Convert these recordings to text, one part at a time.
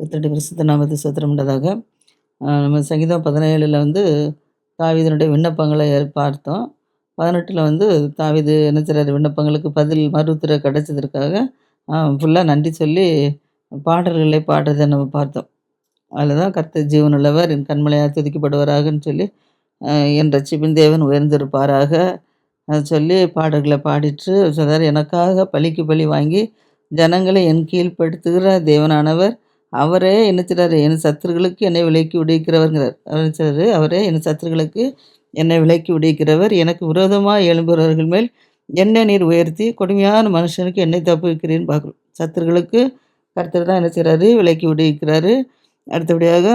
கத்தடி பிரசித்த நாமத்தை ஸ்தோத்திரம் நம்ம சங்கீதம் பதினேழில் வந்து தாவிதனுடைய விண்ணப்பங்களை பார்த்தோம். பதினெட்டில் வந்து தாவீது என்ன செய்றாரு? விண்ணப்பங்களுக்கு பதில் மறுத்துறை கிடைச்சதற்காக ஃபுல்லாக நன்றி சொல்லி பாடல்களை பாடுறதை நம்ம பார்த்தோம். அதில் தான் கர்த்த ஜீவனுள்ளவர் என் கண்மலையாக துதிக்கப்படுவாராகன்னு சொல்லி என் ரட்சிப்பின் தேவன் உயர்ந்திருப்பாராக சொல்லி பாடல்களை பாடிட்டு சொல்கிறார் எனக்காக பழிக்கு பழி வாங்கி ஜனங்களை என் கீழ்ப்படுத்துகிற தேவனானவர் அவரே என்ன செய்றாரு? என் சத்துருக்களுக்கு என்னை விலைக்கு உடைக்கிறவர்ங்கிறார் அவர் அவரே என் சத்துருக்களுக்கு என்னை விலைக்கு உடைக்கிறவர் எனக்கு விரோதமாக எழும்புகிறவர்கள் மேல் என்னை நீர் உயர்த்தி கொடுமையான மனுஷனுக்கு என்னை தப்புவிக்கிறேன்னு பார்க்குறோம். சத்துருக்களுக்கு கர்த்தர் தான் என்ன செய்கிறாரு விலைக்கு உடைக்கிறாரு அடுத்தபடியாக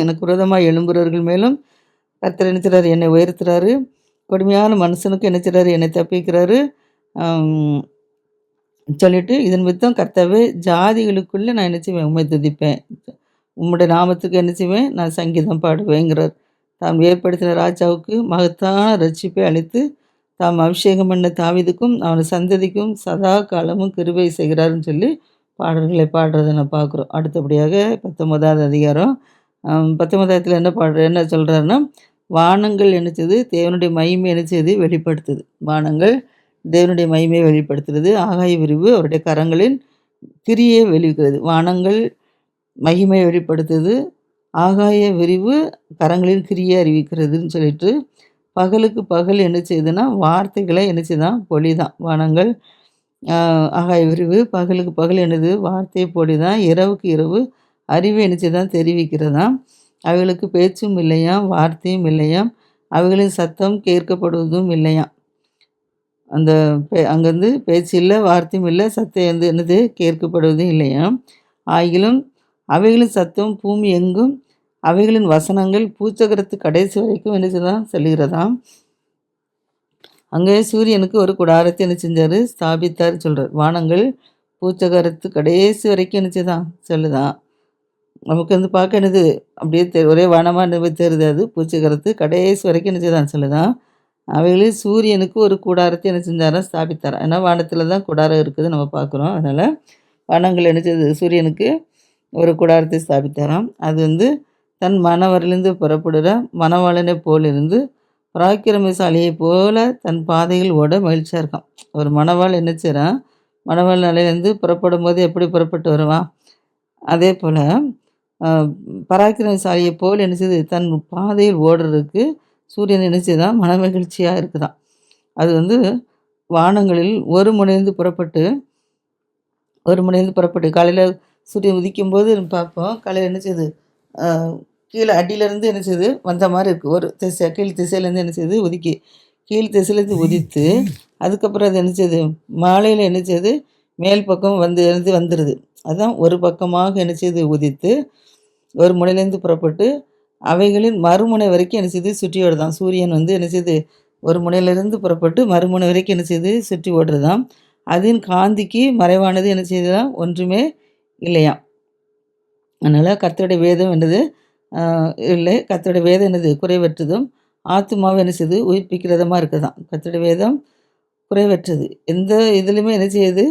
எனக்கு விரோதமாக எழும்புகிறவர்கள் மேலும் கர்த்தர் என்ன செய்கிறாரு என்னை உயர்த்துறாரு. கொடுமையான மனுஷனுக்கு என்ன செய்கிறாரு என்னை தப்பிக்கிறாரு சொல்லிட்டு இதன் மித்தம் கர்த்தாவே ஜாதிகளுக்குள்ளே நான் என்ன செய்வேன்? உண்மை துதிப்பேன். உம்முடைய நாமத்துக்கு என்ன செய்வேன்? நான் சங்கீதம் பாடுவேங்கிறார். தாம் ஏற்படுத்தின ராஜாவுக்கு மகத்தான ரட்சிப்பை அளித்து தாம் அபிஷேகம் பண்ண தாவிதுக்கும் அவனை சந்ததிக்கும் சதா காலமும் கிருபை செய்கிறாருன்னு சொல்லி பாடல்களை பாடுறதை நான் பார்க்குறோம். அடுத்தபடியாக பத்தொன்பதாவது அதிகாரம். பத்தொன்பதாயிரத்தில் என்ன பாடுற என்ன சொல்கிறாருன்னா வானங்கள் என்னச்சது தேவனுடைய மகிமை என்னச்சது வெளிப்படுத்துது. வானங்கள் தேவனுடைய மகிமையை வெளிப்படுத்துறது. ஆகாய விரிவு அவருடைய கரங்களின் கிரியை வெளிவிக்கிறது. வானங்கள் மகிமை வெளிப்படுத்துது. ஆகாய விரிவு கரங்களின் கிரியை அறிவிக்கிறதுன்னு சொல்லிட்டு பகலுக்கு பகல் என்ன செய்யுதுன்னா வார்த்தைகளை என்ன செய்யுதான் பொழிதான். வானங்கள் ஆகாய விரிவு பகலுக்கு பகல் என்னது? வார்த்தை பொழிதான். இரவுக்கு இரவு அறிவை என்ன செய்தான் தெரிவிக்கிறதாம் அவைகளுக்கு பேச்சும் இல்லையாம் வார்த்தையும் இல்லையாம். அவைகளின் சத்தம் கேட்கப்படுவதும் இல்லையாம். அந்த பே அங்கேருந்து பேச்சு இல்லை வார்த்தையும் இல்லை சத்தம் வந்து என்னது கேட்கப்படுவதும் இல்லையாம் ஆகிலும் அவைகளின் சத்தம் பூமி எங்கும் அவைகளின் வசனங்கள் பூச்சக்கரத்து கடைசி வரைக்கும் என்ன செய்தான் செல்கிறதாம் அங்கே சூரியனுக்கு ஒரு குடாரத்தை என்ன செஞ்சார்? ஸ்தாபித்தார் சொல்கிறார் வானங்கள் பூச்சகரத்து கடைசி வரைக்கும் என்ன செய்தான் செல்லுதான் நமக்கு வந்து பார்க்க என்னது? அப்படியே தெ ஒரே வானமாக தெரியுது அது. பூச்சகரத்து கடைசி வரைக்கும் என்ன செய்தான் சொல்லுதான் அவைகளில் சூரியனுக்கு ஒரு கூடாரத்தை என்ன செஞ்சாராம் ஸ்தாபித்தார்? ஏன்னா வானத்தில் தான் கூடாரம் இருக்குது நம்ம பார்க்குறோம். அதனால் வானங்கள் என்ன சூரியனுக்கு ஒரு கூடாரத்தை ஸ்தாபித்தாராம். அது வந்து தன் மனவரிலிருந்து புறப்படுற மனவாளனை போல் இருந்து பராக்கிரமசாலியைப் போல தன் பாதையில் ஓட மகிழ்ச்சியாக இருக்கான் ஒரு மணவாள் என்ன செய்கிறான் மணவாள் நிலையிலேருந்து புறப்படும் போது எப்படி புறப்பட்டு வருவான் அதே போல் பராக்கிரமசாலியை போல் என்ன செய்யுது தன் பாதையில் ஓடுறதுக்கு சூரியன் என்ன மன மனமகிழ்ச்சியாக இருக்குதான். அது வந்து வானங்களில் ஒரு முனைந்து புறப்பட்டு ஒரு முனைந்து புறப்பட்டு காலையில் சூரியன் உதிக்கும் போது பார்ப்போம் காலையில் என்ன செய்யுது கீழே அடியிலேருந்து என்ன செய்யுது வந்த மாதிரி இருக்குது ஒரு திசை கீழ் திசையிலேருந்து என்ன செய்யுது உதிக்கி கீழ் திசையிலேருந்து உதித்து அதுக்கப்புறம் அது என்ன செய்யுது மாலையில் என்ன செய்யுது மேல் பக்கம் வந்து இருந்து வந்துடுது அதுதான் ஒரு பக்கமாக என்ன செய்யுது உதித்து ஒரு முனையிலேருந்து புறப்பட்டு அவைகளின் மறுமுனை வரைக்கும் என்ன செய்யுது சுற்றி ஓடுதான். சூரியன் வந்து என்ன செய்யுது ஒரு முனையிலிருந்து புறப்பட்டு மறுமுனை வரைக்கும் என்ன செய்யுது சுற்றி ஓடுறதாம். அதன் காந்திக்கு மறைவானது என்ன செய்யுதுதான் ஒன்றுமே இல்லையாம். அதனால் கர்த்தருடைய வேதம் என்னது? இல்லை கத்தருடைய வேதம் என்னது? குறைவற்றதும் ஆத்மாவை என்ன செய்யுது உயிர்ப்பிக்கிறதமாக இருக்குதான் கர்த்தருடைய வேதம் குறைவற்றது. எந்த இதுலையுமே என்ன செய்யுது?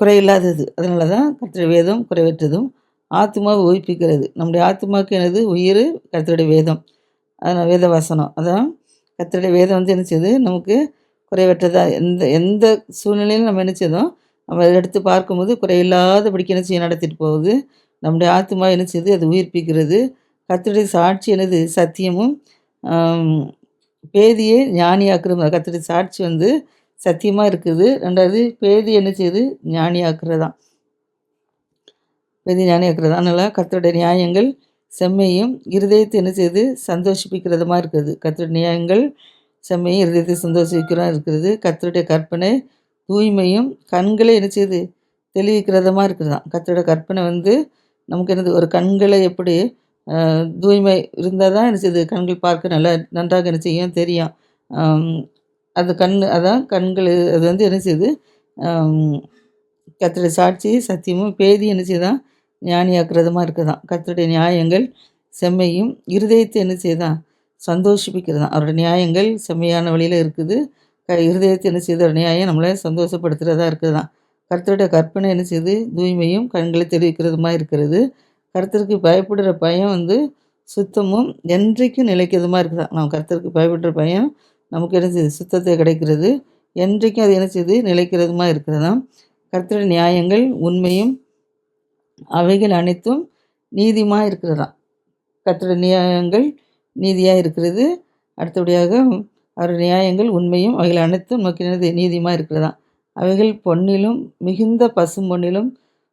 குறையில்லாதது. அதனால தான் கத்திர வேதம் குறைவற்றதும் ஆத்மாவை உயிர்ப்பிக்கிறது. நம்முடைய ஆத்மாவுக்கு என்னது? உயிர் கத்தருடைய வேதம். அதனால் வேத வசனம். அதான் கத்தருடைய வேதம் வந்து என்ன செய்யுது? நமக்கு குறைவற்றதாக எந்த எந்த சூழ்நிலையிலும் நம்ம என்ன செய்தோம் நம்ம அதை எடுத்து பார்க்கும்போது குறையில்லாதபடிக்கு என்ன செய்ய நடத்திட்டு போகுது. நம்முடைய ஆத்மா என்ன செய்யுது? அது உயிர்ப்பிக்கிறது. கத்தருடைய சாட்சி எனது சத்தியமும் பேதியை ஞானியாக்குறது. கத்தருடைய சாட்சி வந்து சத்தியமாக இருக்குது. ரெண்டாவது பேதி என்ன செய்யுது? ஞானியாக்குறதான் பேதி இருக்கிறது. அதனால் கர்த்தருடைய நியாயங்கள் செம்மையும் இருதயத்தை என்ன செய்யுது? சந்தோஷிப்பிக்கிறதுமா இருக்குது. கத்தருடைய நியாயங்கள் செம்மையும் இருதயத்தை சந்தோஷிக்கிறதா இருக்கிறது கத்தருடைய கற்பனை தூய்மையும் கண்களை என்ன செய்யுது? தெளிவிக்கிறதமா இருக்குதுதான். கத்தருடைய கற்பனை வந்து நமக்கு என்னது? ஒரு கண்களை எப்படி தூய்மை இருந்தால் தான் என்ன செய்யுது? கண்கள் பார்க்க நல்லா நன்றாக என்ன செய்யும்? தெரியும். அது கண் அதான் கண்கள் அது வந்து என்ன செய்யுது? கத்தருடைய சாட்சி சத்தியமும் பேதி என்ன செய்யுதான்? ஞானியாக்குறதுமா இருக்குதான். கத்தருடைய நியாயங்கள் செம்மையும் இருதயத்தை என்ன செய்தான் சந்தோஷிப்பிக்கிறதான். அவருடைய நியாயங்கள் செம்மையான வழியில் இருக்குது. க இருதயத்தை என்ன செய்தோட நியாயம் நம்மளை சந்தோஷப்படுத்துகிறதா இருக்குதுதான் கருத்தருடைய கற்பனை என்ன செய்யுது தூய்மையும் கண்களை தெரிவிக்கிறதுமா இருக்கிறது. கருத்தருக்கு பயப்படுற பயம் வந்து சுத்தமும் என்றைக்கும் நிலைக்கிறதுமா இருக்குதான். நம்ம கருத்தருக்கு பயப்படுற பயம் நமக்கு என்ன செய்யுது சுத்தத்தை கிடைக்கிறது. என்றைக்கும் அது என்ன செய்யுது நிலைக்கிறதுமா இருக்கிறதாம். கருத்தருடைய நியாயங்கள் உண்மையும் அவைகள் அனைத்தும் நீதிமாக இருக்கிறதாம் கர்த்தருடைய நியாயங்கள் நீதியாக இருக்கிறது அடுத்தபடியாக அவர் நியாயங்கள் உண்மையும் அவைகள் அனைத்தும் நோக்கினது நீதிமாக இருக்கிறதாம் அவைகள் பொன்னிலும் மிகுந்த பசும் பொன்னிலும்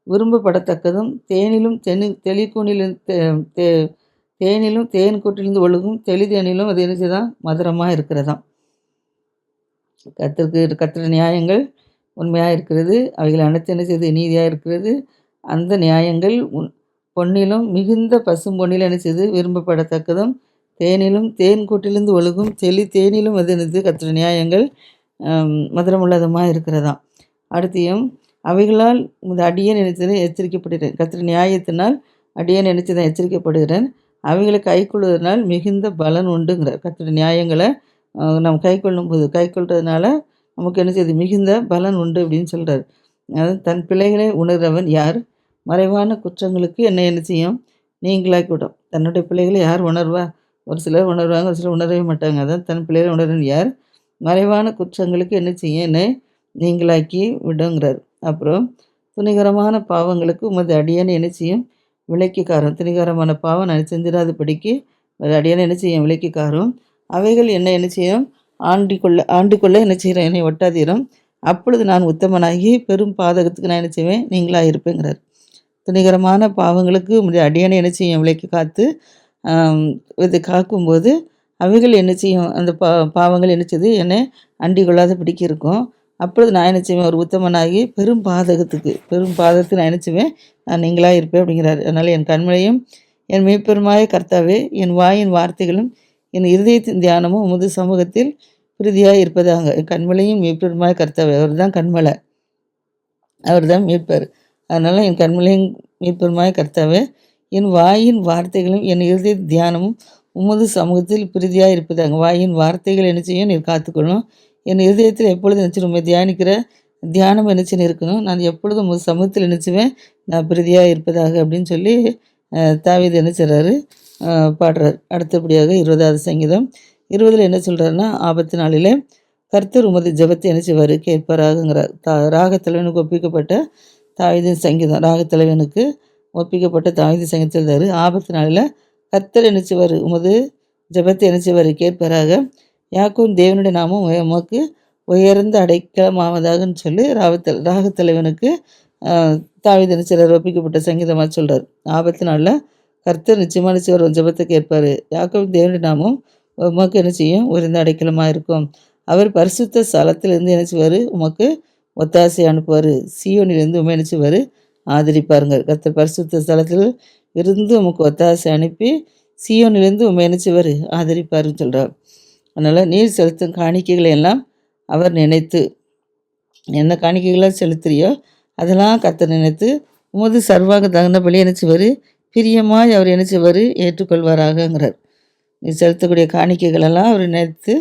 விரும்பப்படத்தக்கதும் தேனிலும் தெனி தெளிக்கூனிலும் தே தேனிலும் தேன் கூட்டிலிருந்து ஒழுகும் தெளிதேனிலும் அது என்ன செய்தான் மதுரமாக இருக்கிறதாம் கத்திற்கு கத்திர நியாயங்கள் உண்மையாக இருக்கிறது அவைகள் அனைத்து என்ன செய்து? நீதியாக இருக்கிறது அந்த நியாயங்கள் உன் பொன்னிலும் மிகுந்த பசும் பொன்னில் என்ன விரும்பப்படத்தக்கதும் தேனிலும் தேன் கூட்டிலிருந்து ஒழுகும் செளி தேனிலும் அது என்னது? கத்திர நியாயங்கள் மதுரமுள்ளதுமாக இருக்கிறதாம் அடுத்தியும் அவைகளால் இந்த அடியேன் நினைச்சதை எச்சரிக்கப்படுகிறேன். கத்திர நியாயத்தினால் அடியேன் நினைச்சதை எச்சரிக்கப்படுகிறேன். அவைகளை கை கொள்வதனால் மிகுந்த பலன் உண்டுங்கிறார். கத்திர நியாயங்களை நம்ம கை கொள்ளும் போது கை கொள்றதுனால நமக்கு என்ன செய்யுது மிகுந்த பலன் உண்டு அப்படின்னு சொல்கிறார் அதாவது தன் பிள்ளைகளை உணர்கிறவன் யார்? மறைவான குற்றங்களுக்கு என்ன என்ன செய்யும்? நீங்களாக்கி விடும் தன்னுடைய பிள்ளைகளை யார் உணர்வா? ஒரு சிலர் உணர்வாங்க ஒரு சிலர் உணரவே மாட்டாங்க. அதான் தன் பிள்ளைகளை உணர்வன் யார்? மறைவான குற்றங்களுக்கு என்ன செய்யும்? என்ன நீங்களாக்கி விடுங்கிறார். அப்புறம் துணிகரமான பாவங்களுக்கு உமது அடியான என்ன செய்யும்? விலைக்குக்காரம் துணிகரமான பாவம் நான் செஞ்சிடாதபடிக்கு அடியான என்ன செய்யும்? விலைக்குக்காரம் அவைகள் என்ன என்ன செய்யும்? ஆண்டி கொள்ள ஆண்டு கொள்ள என்ன செய்கிறேன்? என்னை ஒட்டாதீரம். அப்பொழுது நான் உத்தமனாகி பெரும் பாதகத்துக்கு நான் என்ன செய்வேன்? நீங்களாக இருப்பேங்கிறார் துணிகரமான பாவங்களுக்கு உடைய அடியானை என்ன செய்யும்? விலைக்கு காத்து இது காக்கும்போது அவைகள் என்ன செய்யும்? அந்த பா பாவங்கள் என்ன செய்யுது என்னை அண்டி கொள்ளாத பிடிக்க இருக்கும். அப்பொழுது நான் என்ன செய்வேன்? ஒரு உத்தமனாகி பெரும் பாதகத்துக்கு பெரும் பாதத்துக்கு நான் என்ன செய்வேன்? நான் நீங்களாக இருப்பேன் அப்படிங்கிறார். அதனால் என் கண்மலையும் என் மெய்ப்பெருமாய கர்த்தாவே என் வாயின் வார்த்தைகளும் என் இருதயத்தின் தியானமும் உமது சமூகத்தில் பிரீதியாக இருப்பதாக. என் கண்மலையும் மெய்ப்பெருமாய கர்த்தாவே அவர் தான் கண்மலை. அவர் தான் மீட்பார் அதனால் என் கண்மலையும் மீட்பருமாய் கர்த்தாவே என் வாயின் வார்த்தைகளும் என் இறுதி தியானமும் உமது சமூகத்தில் பிரீதியாக இருப்பதாக. வாயின் வார்த்தைகள் என்ன செய்யும்? நீர் காத்துக்கொள்ளும். என் இதயத்தில் எப்பொழுது நினச்சி உண்மை தியானிக்கிற தியானம் நினச்சின்னு இருக்கணும். நான் எப்பொழுதும் உமது சமூகத்தில் நினச்சுவேன் நான் பிரதியாக இருப்பதாக அப்படின்னு சொல்லி தாவித என்ன செய்கிறாரு பாடுறார். அடுத்தபடியாக இருபதாவது சங்கீதம். இருபதில் என்ன சொல்கிறாருன்னா ஆபத்து நாளில் கர்த்தர் உமது ஜபத்தை என்ன செய்வார்? கேட்பாராகங்கிறார். தா ராகத்தலைவனுக்கு ஒப்பிக்கப்பட்ட தாவிதின் சங்கீதம். ராகத்தலைவனுக்கு ஒப்பிக்கப்பட்ட தாவிதி சங்கீதம் தரு ஆபத்து நாளில் கர்த்தர் இணைச்சவர் உமது ஜபத்தை என்ன செய்வார் கேட்பாராக. யாக்கும் தேவனுடைய நாமம் உமக்கு உயர்ந்த அடைக்கலமாவதாகன்னு சொல்லி ராகத்தல் ராகத்தலைவனுக்கு தாவித சிலர் ஒப்பிக்கப்பட்ட சங்கீதமாக சொல்கிறார் ஆபத்து நாளில் கர்த்தர் நிச்சயமாக நிச்சயம் ஜபத்தை கேட்பார். யாக்கும் தேவனுடைய நாமும் உமக்கு என்ன செய்யும்? உயர்ந்த அடைக்கலமாக இருக்கும். அவர் பரிசுத்த ஸ்தலத்திலிருந்து என்ன செய்வார் உமக்கு ஒத்தாசை அனுப்புவார். சியோனிலிருந்து உண்மை ஆதரிப்பாருங்க. கத்த பரிசுத்த ஸ்தலத்தில் இருந்து உமக்கு ஒத்தாசை அனுப்பி சியோனிலிருந்து உண்மை நினச்சிவார் ஆதரிப்பாருன்னு சொல்கிறார் அதனால் நீர் செலுத்தும் காணிக்கைகளை எல்லாம் அவர் நினைத்து என்ன காணிக்கைகளாக செலுத்துறியோ அதெல்லாம் கத்த நினைத்து உமது சர்வாக தகுந்தபடி நினச்சிவர் பிரியமாய் அவர் நினச்சிவர் ஏற்றுக்கொள்வாராகங்கிறார். நீ செலுத்தக்கூடிய காணிக்கைகளெல்லாம் அவர் நினைத்து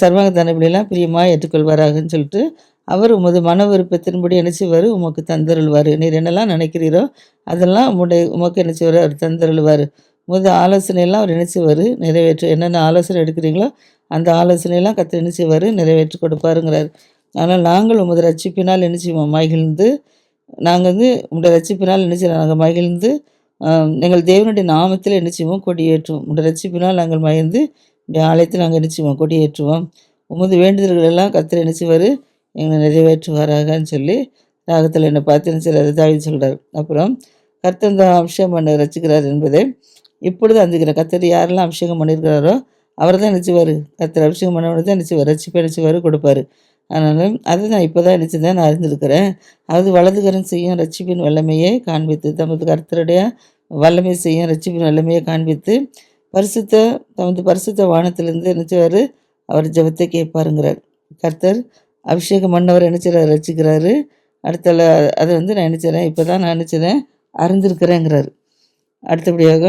சர்வாக தகுந்தபடியெல்லாம் பிரியமாக ஏற்றுக்கொள்வாராகன்னு சொல்லிட்டு அவர் உமது மன விருப்பத்தின்படி நினச்சிவார் உமக்கு தந்தருள்வார். நீர் என்னெல்லாம் நினைக்கிறீரோ அதெல்லாம் உம்முடைய உமக்கு நினச்சிவார் அவர் தந்தருள்வார். முதல் ஆலோசனையெல்லாம் அவர் என்ன செய்வார் நிறைவேற்று என்னென்ன ஆலோசனை எடுக்கிறீங்களோ அந்த ஆலோசனையெல்லாம் கற்று என்ன செய்வார் நிறைவேற்றி கொடுப்பாருங்கிறார். ஆனால் நாங்கள் உமது ரட்சிப்பினால் என்ன செய்வோம் மகிழ்ந்து நாங்கள் வந்து உங்களுடைய ரட்சிப்பினால் என்ன செய்வோம் நாங்கள் மகிழ்ந்து எங்கள் தேவனுடைய நாமத்தில் என்ன செய்வோம் கொடியேற்றுவோம். உங்களுடைய ரட்சிப்பினால் நாங்கள் மகிழ்ந்து உடைய ஆலயத்தில் நாங்கள் என்ன செய்வோம் கொடியேற்றுவோம். உமது வேண்டுதல்கள் எல்லாம் கத்திர என்ன செய்வார் எங்களை நிறைவேற்றுவாராகன்னு சொல்லி ராகத்தில் என்னை பார்த்து என்ன செய்கிறார் தாவி சொல்கிறார் அப்புறம் கர்த்தன் தான் அபிஷேகம் பண்ண ரசிக்கிறார் என்பதை இப்பொழுது அந்த கத்தர் யாரெல்லாம் அபிஷேகம் பண்ணியிருக்கிறாரோ அவர் தான் நினச்சிவார். கத்தர் அபிஷேகம் பண்ணவனு தான் நினச்சிவார். ரசிப்பை நினச்சிவார் கொடுப்பாரு. அதனால் அதை நான் இப்போ தான் நினச்சி தான் நான் அறிந்திருக்கிறேன். அது வலதுகரன் செய்யும் ரட்சிப்பின் வல்லமையை காண்பித்து தமது கர்த்தருடைய வல்லமை செய்யும் ரட்சிப்பின் வல்லமையை காண்பித்து பரிசுத்த தமது பரிசுத்த வானத்திலிருந்து நினச்சிவார். அவர் ஜபத்தை கேட்பாருங்கிறார். கர்த்தர் அபிஷேகம் பண்ணவர் நினச்சிறார் ரசிக்கிறாரு. அடுத்த அதை வந்து நான் நினச்சிறேன் இப்போ தான் நான் நினச்சிறேன் அறிந்திருக்கிறேங்கிறாரு. அடுத்தபடியாக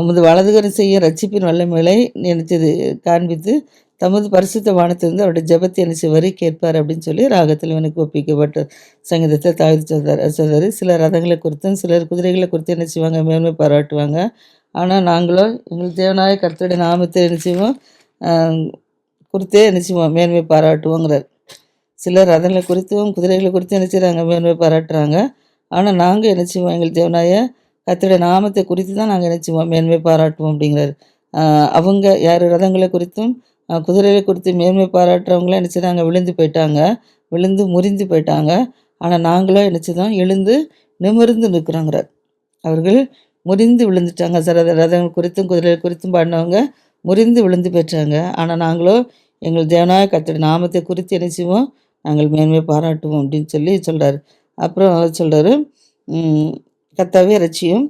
உமது வலதுகரம் செய்ய ரட்சிப்பின் வல்லமைகளை நினைச்சது காண்பித்து தமது பரிசுத்த வானத்திலிருந்து அவருடைய ஜபத்தை என்ன வரை கேட்பார் அப்படின்னு சொல்லி ராகத்தில் எனக்கு ஒப்பிக்கப்பட்ட சங்கீதத்தில் தாழ்த்து சொல்றார். சொல்றார் சிலர் ரதங்களை குறித்தும் சிலர் குதிரைகளை குறித்து என்ன செய்வாங்க? மேன்மை பாராட்டுவாங்க. ஆனால் நாங்களும் எங்கள் தேவனாய கருத்துடைய நாமத்தை என்ன செய்வோம்? குறித்தே என்ன மேன்மை பாராட்டுவோங்கிறார். சிலர் ரதங்களை குறித்தும் குதிரைகளை குறித்தும் என்ன செய்கிறாங்க மேன்மை பாராட்டுறாங்க. ஆனால் நாங்கள் என்ன செய்வோம் எங்கள் தேவனாய கர்த்தருடைய நாமத்தை குறித்து தான் நாங்கள் என்ன செய்வோம் மேன்மை பாராட்டுவோம் அப்படிங்கிறார். அவங்க யார் ரதங்களை குறித்தும் குதிரைகளை குறித்து மேன்மை பாராட்டுறவங்களாம் என்ன விழுந்து போயிட்டாங்க. விழுந்து முறிந்து போயிட்டாங்க. ஆனால் நாங்களோ என்ன செய்தோம் எழுந்து நிமிர்ந்து நிற்கிறோங்கிறார். அவர்கள் முறிந்து விழுந்துட்டாங்க. சில ரதங்கள் குறித்தும் குதிரைகள் குறித்தும் பாடினவங்க முறிந்து விழுந்து போயிட்டாங்க. ஆனால் நாங்களோ எங்கள் தேவனாய கத்திர நாமத்தை குறித்து என்ன செய்வோம்? நாங்கள் மேன்மை பாராட்டுவோம் அப்படின்னு சொல்லி சொல்கிறார் அப்புறம் அவர் சொல்கிறார் கர்த்தாவே ரட்சியும்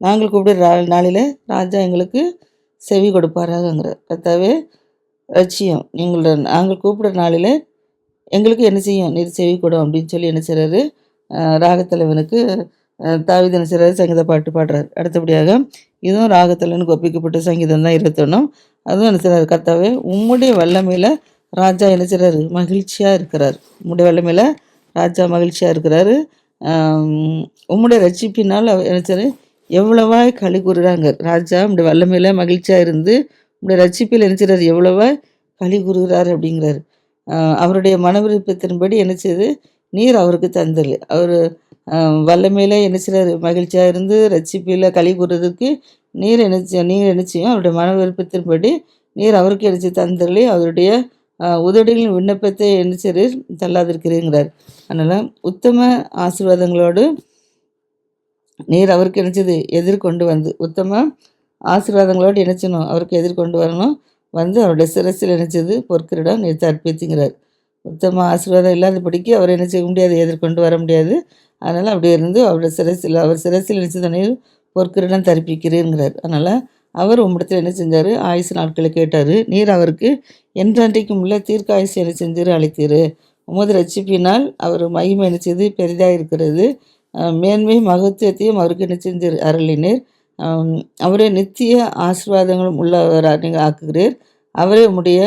நாங்கள் கூப்பிடுற நாளில் ராஜா எங்களுக்கு செவி கொடுப்பாராகங்கிறார். கர்த்தாவே ரட்சியம் எங்களோட நாங்கள் கூப்பிடுற நாளில் எங்களுக்கு என்ன செய்யும்? நீர் செவி கொடும் அப்படின்னு சொல்லி என்ன செய்கிறாரு ராகத்தலைவனுக்கு அஹ் தாவீது சங்கீத பாட்டு பாடுறார். அடுத்தபடியாக இதுவும் ராகத்தலைவனுக்கு ஒப்பிக்கப்பட்ட சங்கீதம் தான் இருபத்தொன்னும் அதுவும் என்ன கர்த்தாவே உம்முடைய வல்லமையில் ராஜா என்ன மகிழ்ச்சியாக இருக்கிறார். உம்முடைய வல்லமையில் ராஜா மகிழ்ச்சியாக இருக்கிறாரு. உம்முடைய ரட்சிப்பினால் அவர் என்ன எவ்வளவா எவ்வளவாய் களி கூறுறாங்க. ராஜா உடைய வல்லமையில் மகிழ்ச்சியாக இருந்து உடைய ரட்சிப்பில் என்ன எவ்வளவா எவ்வளவாய் களி கூறுகிறார் அப்படிங்கிறாரு. அவருடைய மன விருப்பத்தின்படி என்ன செய்யுது நீர் அவருக்கு தந்தல். அவர் வல்லமையில் என்ன மகிழ்ச்சியாக இருந்து ரட்சிப்பில் களி கூறுறதுக்கு நீர் என்ன நீர் இணைச்சியும் அவருடைய மன விருப்பத்தின்படி நீர் அவருக்கு இணைச்சி தந்தர்களே அவருடைய உதடுகளின் விண்ணப்பத்தை என்ன செய்றீர் தள்ளாதிருக்கிறீங்கிறார். அதனால் உத்தம ஆசீர்வாதங்களோடு நீர் அவருக்கு இணைச்சது எதிர்கொண்டு வந்து உத்தம ஆசீர்வாதங்களோடு இணைச்சணும் அவருக்கு எதிர்கொண்டு வரணும் வந்து அவருடைய சிரசில் இணைச்சது பொற்கிரிடம் நீர் தற்பித்துங்கிறார் உத்தம ஆசீர்வாதம் இல்லாதபடிக்கு அவர் என்ன செய்ய முடியாது எதிர்கொண்டு வர முடியாது. அதனால் அப்படி இருந்து அவருடைய சிரசில் அவர் சிரசில் நினச்சது நீர் பொற்கிரிடம் தரிப்பிக்கிறீங்கிறார் அதனால் அவர் உம்மிடத்தில் என்ன செஞ்சார்? ஆயுசு நாட்களை கேட்டார். நீர் அவருக்கு என்றன்றைக்கும் உள்ள தீர்க்க ஆயுசு என்ன செஞ்சார்? அழைத்தீர் உமது ரட்சிப்பினால் அவர் மகிமை என்ன செய்து பெரிதாக இருக்கிறது. மேன்மை மகத்துவத்தையும் அவருக்கு என்ன செஞ்சிரு? அருளினீர். அவரே நித்திய ஆசீர்வாதங்களும் உள்ளவராக நீங்கள் ஆக்குகிறீர். அவரே உம்முடைய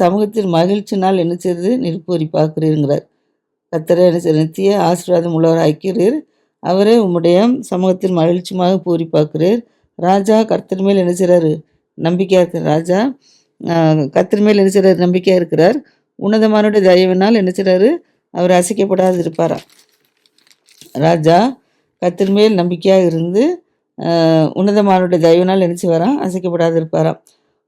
சமூகத்தில் மகிழ்ச்சினால் என்ன செய்து நிற்பூரி பார்க்கிறீங்கிறார் கத்தரை என்ன செய்ய நித்திய ஆசீர்வாதம் உள்ளவர் ஆக்கிறீர். அவரே உம்முடைய சமூகத்தில் மகிழ்ச்சியமாக பூரி பார்க்கிறீர். ராஜா கர்த்தர் மேல் என்ன செய்கிறாரு நம்பிக்கையாக இருக்கிற ராஜா கத்தர் கர்த்தர் மேல் என்ன செய்கிறார் நம்பிக்கையாக இருக்கிறார். உன்னதமானுடைய தயவினால் என்ன செய்கிறாரு அவர் அசைக்கப்படாது இருப்பாரா ராஜா கர்த்தர் மேல் நம்பிக்கையாக இருந்து உன்னதமானுடைய தயவினால் என்ன செய்வாராம் அசைக்கப்படாது இருப்பாராம்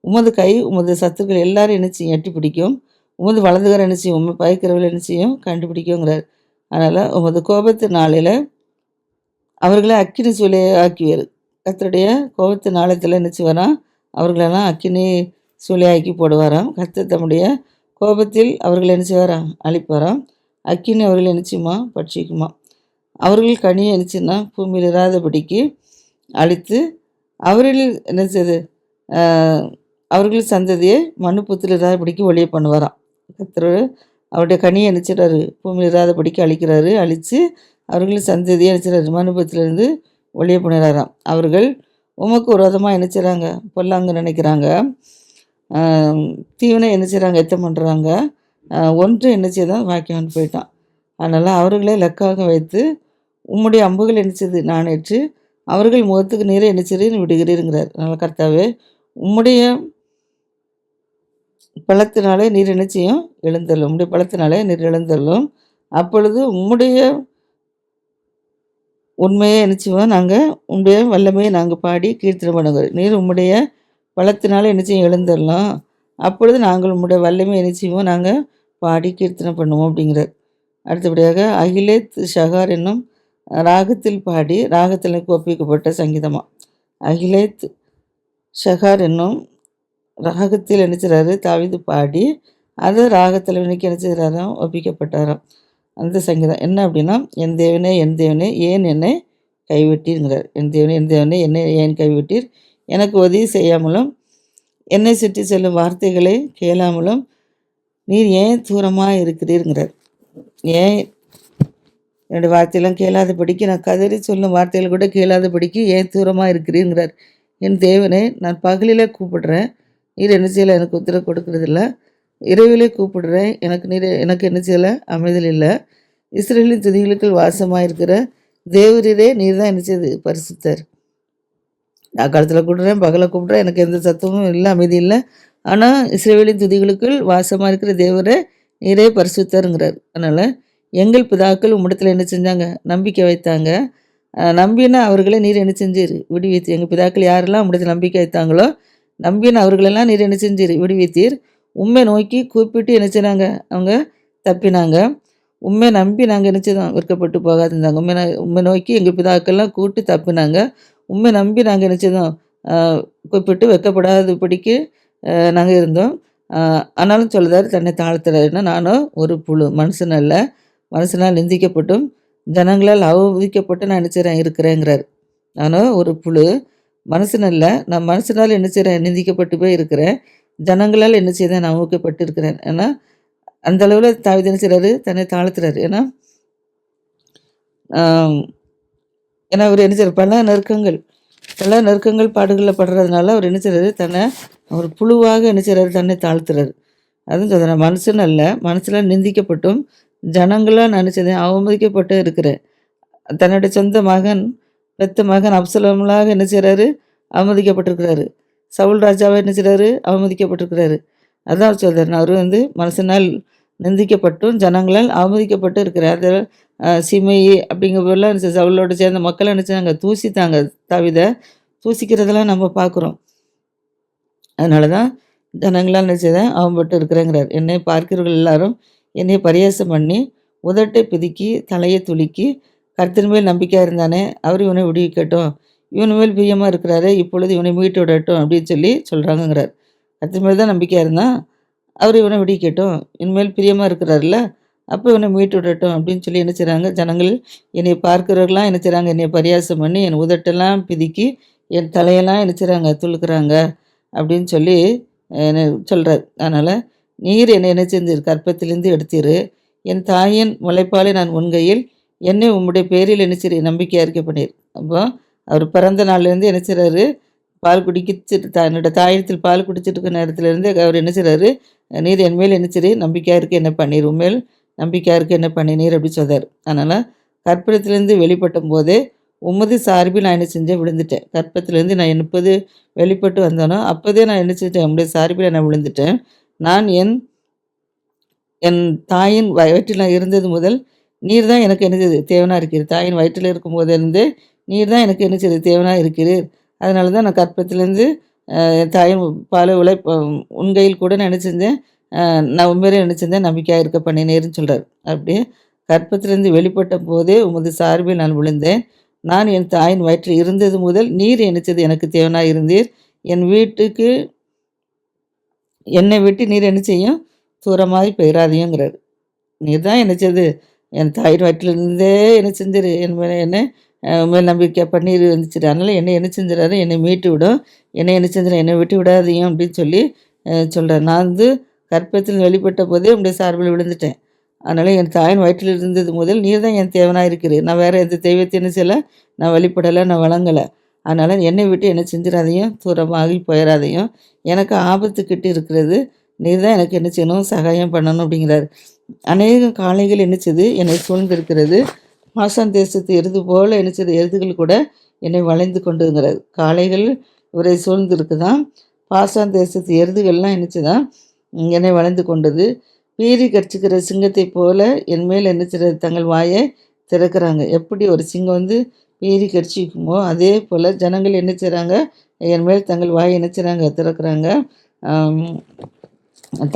உமது கை உமது சத்துக்கள் எல்லாரும் என்ன செய்யும்? எட்டி பிடிக்கும். உமது வலதுகரம் என்ன செய்யும்? உண்மை பயக்கிறவர்கள் என்ன செய்யும்? கண்டுபிடிக்குங்கிறார் அதனால் உமது கோபத்து நாளில் அவர்களை அக்கினி சூளையை ஆக்கிவார். கர்த்தருடைய கோபத்து நாளத்தில் என்ன செய்வாராம் அவர்களெல்லாம் அக்கினி சூளையாக்கி போடுவாராம். கத்த தம்முடைய கோபத்தில் அவர்கள் என்ன செய்வாராம் அழிப்பாராம். அக்கினி அவர்கள் என்ன பட்சிக்குமா. அவர்கள் கனியை என்னச்சுன்னா பூமியில் இராதபடிக்கு அழித்து அவர்கள் என்ன செய்யுது அவர்கள் சந்ததியை மனு புத்தில் படிக்க ஒளிய பண்ணுவாராம். கத்திர அவருடைய கனியை நினைச்சிடறாரு பூமியில் இராதபடிக்கு அழிக்கிறாரு. அழித்து அவர்கள் சந்ததியை நினைச்சிடறாரு மனுபத்திலிருந்து ஒளிய பண்ணுறாராம். அவர்கள் உமக்கு விரோதமாக விதமாக செய்கிறாங்க பொல்லாங்க நினைக்கிறாங்க. தீவனை என்ன செய்கிறாங்க எத்தம் பண்ணுறாங்க ஒன்று என்ன தான் வாக்கியான்னு போயிட்டான். அதனால் அவர்களை லக்காக வைத்து உம்முடைய அம்புகள் என்ன நான் நாணேற்று அவர்கள் முகத்துக்கு நீரை என்ன விடுகிறீருங்கிறார் அதனால் கர்த்தாவே உம்முடைய பழத்தினாலே நீர் நிச்சயம் எழுந்தள்ளும். உம்முடைய பழத்தினாலே நீர் எழுந்தள்ளும். அப்பொழுது உம்முடைய உண்மையை என்ன நாங்கள் உம்முடைய வல்லமையை நாங்கள் பாடி கீர்த்தனை பண்ணுகிறோம். நீர் உம்முடைய பலத்தினாலே என்ன எழுந்துடலாம் அப்பொழுது நாங்கள் உம்முடைய வல்லமையை என்ன நாங்கள் பாடி கீர்த்தனை பண்ணுவோம் அப்படிங்கிறார். அடுத்தபடியாக அகிலேத் ஷகார் என்னும் ராகத்தில் பாடி ராகத்தில் ஒப்பிக்கப்பட்ட சங்கீதமாக அகிலேத் ஷஹார் என்னும் ராகத்தில் என்ன செய்றாரு? பாடி அதை ராகத்தில் இன்னைக்கு என்ன செய்கிறாராம் ஒப்பிக்கப்பட்டாராம். அந்த சங்கீதம் என்ன அப்படின்னா என் தேவனே என் தேவனே ஏன் என்னை கைவிட்டீர்ங்கிறார் என் தேவனே என் தேவனே என்னை ஏன் கைவிட்டீர்? எனக்கு உதவி செய்யாமலும் என்னை சுற்றி செல்லும் வார்த்தைகளை கேளாமலும் நீர் ஏன் தூரமாக இருக்கிறீருங்கிறார் ஏன் என்னுடைய வார்த்தையெல்லாம் கேளாதபடிக்கு நான் கதறி சொல்லும் வார்த்தைகள் கூட கேளாத படிக்கு ஏன் தூரமாக இருக்கிறீங்கிறார் என் தேவனே நான் பகலில் கூப்பிடுறேன். நீர் என்ன செய்யலை எனக்கு உத்தரவு கொடுக்கறதில்ல. இரவிலே கூப்பிடுறேன். எனக்கு நீர் எனக்கு என்ன செய்யலை அமைதல் இல்லை. இஸ்ரேலின் துதிகளுக்குள் வாசமாக இருக்கிற தேவரீரே நீர் தான் என்ன செய்யுது பரிசுத்தர். நான் காலத்தில் கூப்பிடுறேன் பகலை கூப்பிடுறேன். எனக்கு எந்த சத்தமும் இல்லை அமைதி இல்லை. ஆனால் இஸ்ரேவேலின் துதிகளுக்குள் வாசமாக இருக்கிற தேவரை நீரே பரிசுத்தருங்கிறார். அதனால் எங்கள் பிதாக்கள் உம்மிடத்தில் என்ன செஞ்சாங்க? நம்பிக்கை வைத்தாங்க. நம்பினா அவர்களே அவர்களை நீர் என்ன செஞ்சீர்? விடுவித்து எங்கள் பிதாக்கள் யாரெல்லாம் உம்மிடத்தில் நம்பிக்கை வைத்தாங்களோ நம்பின அவர்களெல்லாம் நீர் என்ன செஞ்சீர்? விடுவித்தீர். உண்மை நோக்கி கூப்பிட்டு என்ன செய்றாங்க அவங்க தப்பினாங்க. உண்மை நம்பி நாங்கள் என்ன செய்தோம்? விற்கப்பட்டு போகாதிருந்தாங்க. உண்மை உண்மை நோக்கி எங்கள் பிதாக்கள்லாம் கூப்பிட்டு தப்பினாங்க. உண்மை நம்பி நாங்கள் என்ன செய்தோம்? ஆஹ் கூப்பிட்டு நாங்கள் இருந்தோம். ஆனாலும் சொல்லுதார் தன்னை தாழ்த்துறாருன்னா நானும் ஒரு புழு மனுஷன் அல்ல. மனுஷனால் நிந்திக்கப்பட்டும். ஜனங்களால் அவதிக்கப்பட்டு நான் நினச்சிறேன் இருக்கிறேங்கிறார். நானும் ஒரு புழு மனுஷன் அல்ல நான் மனுஷனால் என்ன செய்கிறேன் நிந்திக்கப்பட்டு போய் இருக்கிறேன். ஜனங்களால் என்ன செய்தேன் நான் ஊக்கப்பட்டு இருக்கிறேன் ஏன்னா அந்த அளவில் தாவித என்ன செய்கிறாரு தன்னை தாழ்த்துறாரு. ஏன்னா ஏன்னா அவர் என்ன செய்கிறார் பல நெருக்கங்கள் பல நெருக்கங்கள் பாடுகளில் படுறதுனால அவர் என்ன செய்கிறாரு தன்னை அவர் புழுவாக என்ன செய்கிறாரு தன்னை தாழ்த்துறாரு. அதுவும் சொல்கிறேன் மனுஷன் அல்ல மனசில் நிந்திக்கப்பட்டும் ஜனங்களால் நான் என்ன செய்தேன்? அவமதிக்கப்பட்டு இருக்கிறேன். தன்னுடைய சொந்த மகன் பெத்த மகன் அப்சலோமலாக என்ன செய்கிறாரு அவமதிக்கப்பட்டிருக்கிறாரு. சவுல் ராஜாவை என்ன செய்கிறாரு அவமதிக்கப்பட்டிருக்கிறாரு. அதான் அவர் சொல்கிறார் அவர் வந்து மனசனால் நிந்திக்கப்பட்டும் ஜனங்களால் அவமதிக்கப்பட்டு இருக்கிறார். அதில் சிமையி அப்படிங்கிறப்பெல்லாம் சவுளோட சேர்ந்த மக்கள் நினச்சாங்க தூசித்தாங்க. தவித தூசிக்கிறதெல்லாம் நம்ம பார்க்குறோம். அதனால தான் ஜனங்களால் என்ன செய்தேன் அவன்பட்டு இருக்கிறேங்கிறார் என்னை பார்க்கிறவர்கள் எல்லாரும் என்னை பரியாசம் பண்ணி உதட்டை பிதுக்கி தலையை துலுக்கி கர்த்தன் மேல் நம்பிக்கையாக இருந்தானே அவர் இவனை விடுவிக்கட்டும். இவன் மேல் பிரியமாக இருக்கிறாரே இப்பொழுது இவனை மீட்டு விடட்டும் அப்படின்னு சொல்லி சொல்கிறாங்கங்கிறார் கர்த்தன் மேல் தான் நம்பிக்கையாக இருந்தான் அவர் இவனை விடுவிக்கட்டும். மேல் பிரியமாக இருக்கிறார்ல அப்போ இவனை மீட்டு விடட்டும் அப்படின்னு சொல்லி என்ன செய்கிறாங்க ஜனங்கள் என்னை பார்க்கிறவர்களாம் என்ன செய்கிறாங்க என்னை பரியாசம் பண்ணி என் உதட்டெல்லாம் பிதுக்கி என் தலையெல்லாம் என்ன செய்கிறாங்க துளுக்குறாங்க அப்படின்னு சொல்லி என்ன சொல்கிறார் அதனால் நீர் என்னை என்ன செஞ்சீர்? கற்பத்திலேருந்து எடுத்தீர். என் தாயின் முளைப்பாலை நான் உண்கையில் என்னை உம்முடைய பேரில் என்ன செய்ய நம்பிக்கையாக இருக்க பண்ணீர். அப்போ அவர் பிறந்த நாள்லேருந்து என்ன செய்கிறாரு பால் குடிக்கிச்சிட்டு தன்னோட தாயத்தில் பால் குடிச்சிட்டு இருக்க நேரத்துலேருந்து அவர் என்ன செய்கிறாரு நீர் என் மேல் என்ன நம்பிக்கையாக இருக்க என்ன பண்ணீர்? உண்மையில் நம்பிக்கையாக இருக்க என்ன பண்ணினீர்? அப்படி சொன்னார் அதனால் கற்பத்திலேருந்து வெளிப்பட்ட போதே உமது சார்பில் நான் என்ன செஞ்சேன்? விழுந்துட்டேன். கற்பத்திலேருந்து நான் எப்போது வெளிப்பட்டு வந்தேனோ அப்போதே நான் என்ன செஞ்சிட்டேன்? உம்முடைய சார்பில் நான் விழுந்துட்டேன். நான் என் என் தாயின் வயிற்றில் நான் இருந்தது முதல் நீர் தான் எனக்கு என்ன செய்யுது தேவனாக இருக்கிறது தாயின் வயிற்றில் இருக்கும்போதிலிருந்து நீர் தான் எனக்கு என்ன செய்யுது தேவனாக இருக்கிறீர். அதனால தான் நான் கற்பத்திலேருந்து என் தாயின் பல உழை உண்கையில் கூட நான் நான் உண்மையிலே நினச்சிருந்தேன் நம்பிக்கையாக இருக்க பண்ணினேருன்னு சொல்கிறார் அப்படியே கற்பத்திலிருந்து வெளிப்பட்ட போதே உமது சார்பில் நான் விழுந்தேன். நான் என் தாயின் வயிற்றில் இருந்தது முதல் நீர் என்னச்சது எனக்கு தேவனாக இருந்தீர். என் வீட்டுக்கு என்னை விட்டு நீர் என்ன செய்யும்? தூரமாய் போயிடாதீங்கிறார் நீர் தான் என்ன செய்து என் தாயின் வயிற்றிலிருந்தே என்ன செஞ்சிரு. என் மேலே என்ன மேல் நம்பிக்கை பண்ணி இருந்துச்சு அதனால் என்னை என்ன செஞ்சிடாரு என்னை மீட்டு விடும் என்னை என்ன செஞ்சிடும் என்னை விட்டு விடாதீங்க அப்படின்னு சொல்லி சொல்கிறேன் நான் வந்து கற்பத்தில் வெளிப்பட்ட போதே உடைய சார்பில் விழுந்துட்டேன். அதனால் என் தாயின் வயிற்றில் இருந்தது முதல் நீர் தான் என் தேவனாக இருக்கிறீர். நான் வேறு எந்த தெய்வத்தையும் செய்யலை நான் வழிபடலை நான் வழங்கலை. அதனால் என்னை விட்டு என்ன செஞ்சிடாதையும் தூரமாகி போயிடாதையும் எனக்கு ஆபத்துக்கிட்டு இருக்கிறது. நீர் தான் எனக்கு என்ன செய்யணும்? சகாயம் பண்ணணும் அப்படிங்கிறாரு. அநேக காளைகள் என்ன என்னை சூழ்ந்திருக்கிறது. மாசான் தேசத்து எருது போல என்ன எருதுகள் கூட என்னை வளைந்து கொண்டுங்கிறது காளைகள் இவரை சூழ்ந்திருக்குதான் பாசான் தேசத்து எருதுகள்லாம் என்ன என்னை வளைந்து கொண்டது. பீறி கடிச்சிக்கிற சிங்கத்தை போல என் மேல் என்ன தங்கள் வாயை திறக்கிறாங்க. எப்படி ஒரு சிங்கம் வந்து பீறி கடிச்சிக்குமோ அதே போல் ஜனங்கள் என்ன செய்கிறாங்க என் மேல் தங்கள் வாயை என்ன செய்கிறாங்க திறக்கிறாங்க.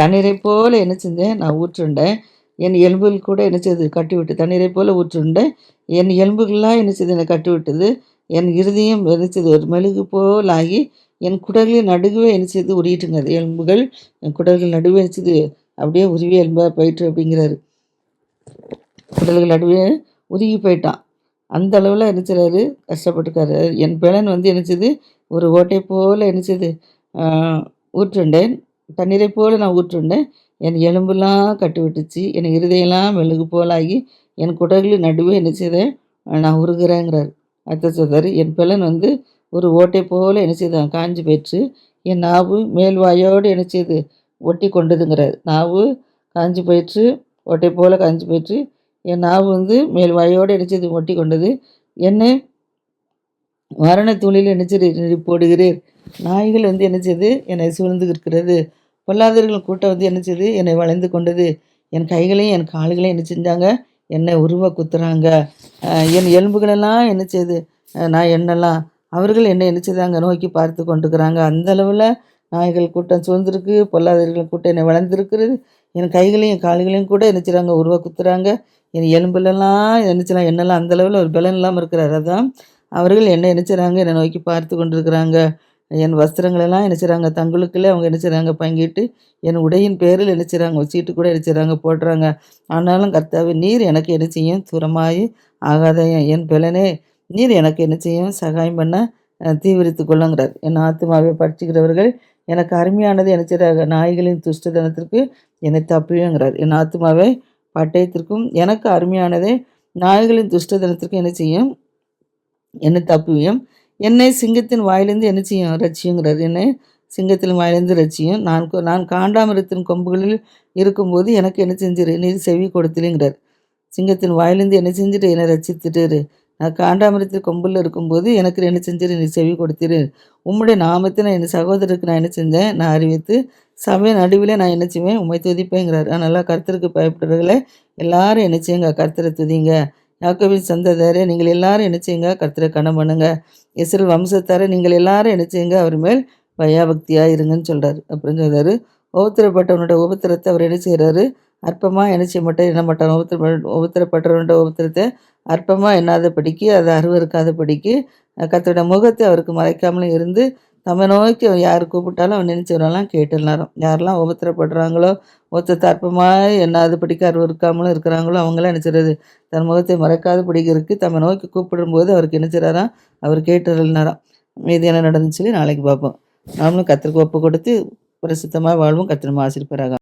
தண்ணீரை போல் என்ன செஞ்சேன்? நான் ஊற்றுண்டேன். என் எலும்புகள் கூட என்ன செய்து கட்டி விட்டு தண்ணீரை போல் ஊற்றுண்டேன். என் எலும்புகள்லாம் என்ன செய்து? என்னை கட்டி விட்டது. என் இறுதியும் என்ன செய்து? ஒரு மெழுகு போல் ஆகி என் குடல்களின் நடுவே என்ன செய்து? உருகிட்டுங்க. அது எலும்புகள். என் குடல்கள் நடுவே என்ன செய்து? அப்படியே உருவி எலும்பாக போயிட்டு அப்படிங்கிறாரு. குடல்கள் நடுவே உருகி போயிட்டான். அந்த அளவில் என்ன செய்றாரு? கஷ்டப்பட்டுருக்காரு என் பிளன் வந்து என்ன ஒரு ஓட்டை போல் என்ன ஊற்றுண்டேன். தண்ணீரை போல நான் ஊற்றுண்டேன் என் எலும்பெல்லாம் கட்டு விட்டுச்சு என் இருதயம்லாம் மெழுகு போலாகி என் குடல்களின் நடுவே என்ன செய்தேன்? நான் உருகிறேங்கிறார். அத்த சோதர் என் பிளன் வந்து ஒரு ஓட்டை போல என்ன செய்தான் காஞ்சு போயிற்று. என் நாவு மேல் வாயோடு என்ன செய்து ஒட்டி கொண்டதுங்கிறார். நாவு காஞ்சி போயிற்று. ஓட்டை போல காஞ்சி போயிற்று. என் நாவு வந்து மேல் வாயோடு என்ன செய்து ஒட்டி கொண்டது. என்னை மரண தூளில் என்ன செய்து போடுகிறீர். நாய்கள் வந்து என்ன செய்து என்னை சூழ்ந்து இருக்கிறது. பொல்லாதவர்கள் கூட்டம் வந்து என்ன செய்து? என்னை வளைந்து கொண்டது. என் கைகளையும் என் கால்களையும் என்ன செஞ்சாங்க? என்னை உருவ குத்துறாங்க. என் எலும்புகளெல்லாம் என்ன செய்யுது நான் என்னெல்லாம்? அவர்கள் என்னை என்ன செய்தாங்க? நோக்கி பார்த்து கொண்டிருக்கிறாங்க. அந்த அளவில் நாய்கள் கூட்டம் சூழ்ந்திருக்கு. பொல்லாதவர்கள் கூட்டம் என்னை வளர்ந்துருக்கிறது என் கைகளையும் என் கால்களையும் கூட என்ன செய்கிறாங்க உருவ குத்துறாங்க. என் எலும்புலலாம் என்ன என்னெல்லாம்? அந்த அளவில் ஒரு பலன் இல்லாமல் இருக்கிறார். அதான் அவர்கள் என்ன என்ன என்னை நோக்கி பார்த்து கொண்டிருக்கிறாங்க. என் வஸ்திரங்களெல்லாம் என்ன செய்கிறாங்க தங்களுக்குள்ளே அவங்க என்ன செய்கிறாங்க பங்கிட்டு என் உடையின் பேரில் என்ன செய்கிறாங்க சீட்டு கூட என்ன செய்கிறாங்க போடுறாங்க. ஆனாலும் கர்த்தாவே நீர் எனக்கு என்ன செய்யும்? தூரமாய் ஆகாதயம் என் பலனே நீர் எனக்கு என்ன செய்யும்? சகாயம் பண்ண தீவிரித்து கொள்ளுங்கிறார். என் ஆத்மாவை படிச்சுக்கிறவர்கள் எனக்கு அருமையானது என்ன செய்கிறாங்க நாய்களின் துஷ்டதனத்திற்கு என்னை தப்பியுங்கிறார் என் ஆத்மாவை பட்டயத்திற்கும் எனக்கு அருமையானதே நாய்களின் துஷ்டதனத்திற்கு என்ன செய்யும்? என்னை தப்பியும் என்னை சிங்கத்தின் வாயிலிருந்து என்ன செய்யும்? ரட்சியுங்கிறார் என்னை சிங்கத்தின் வாயிலிருந்து ரட்சியும் நான் கொ- நான் காண்டாமிரத்தின் கொம்புகளில் இருக்கும்போது எனக்கு என்ன செஞ்சிரு? நீர் செவி கொடுத்துலிங்கிறார் சிங்கத்தின் வாயிலிருந்து என்ன செஞ்சுட்டு என்னை ரட்சித்துட்டு நான் காண்டாமிரத்தில் கொம்பில் இருக்கும்போது எனக்கு என்ன செஞ்சிரு? நீ செவி கொடுத்திரு. உம்முடைய நாமத்தை நான் என் சகோதரருக்கு நான் என்ன செஞ்சேன்? நான் அறிவித்து சபை நடுவில் நான் என்ன செய்வேன்? உண்மை துதிப்பேங்கிறார். அதனால் கருத்தருக்கு பயப்படுறவர்களை எல்லாரும் என்ன செய்யுங்க? கருத்தரை துதிங்க. யாக்கோவின் சந்ததாரே நீங்கள் எல்லாரும் என்ன செய்யுங்க? கர்த்தரை கணம் பண்ணுங்க. இஸ்ரேல் வம்சத்தாரே நீங்கள் எல்லாரும் என்ன செய்யுங்க? அவர் மேல் பயாபக்தியாக இருங்கன்னு சொல்கிறார் அப்புறம் சொல்கிறார் உபத்திரப்பட்டவனோட உபத்திரத்தை அவர் என்ன செய்கிறாரு அற்பமாக என்ன செய்ய மாட்டார்? என்ன மாட்டார்? உபத்திர உபத்திரப்பட்டவனோட உபத்திரத்தை அற்பமாக எண்ணாத படிக்கு அதை அருவருக்காத படிக்கு கத்தோட முகத்தை அவருக்கு மறைக்காமலும் இருந்து தம்மை நோக்கி யார் கூப்பிட்டாலும் அவன் நினைச்சவரெல்லாம் கேட்டுலாரும் யாரெல்லாம் உபத்திரப்படுறாங்களோ ஒருத்தர் அற்பமாக எண்ணாத பிடிக்க அருவருக்காமலும் இருக்கிறாங்களோ அவங்களாம் நினைச்சிடுறது தன் முகத்தை மறைக்காத பிடிக்கிறதுக்கு தம்மை நோக்கி கூப்பிடும்போது அவருக்கு என்ன அவர் கேட்டுறாராம் மீதி என்ன நடந்துச்சு நாளைக்கு பார்ப்போம். நாமளும் கத்திரிக்கு ஒப்பு கொடுத்து பிரசித்தமாக வாழ்வும். கத்திரமாக ஆசிரியப்பராக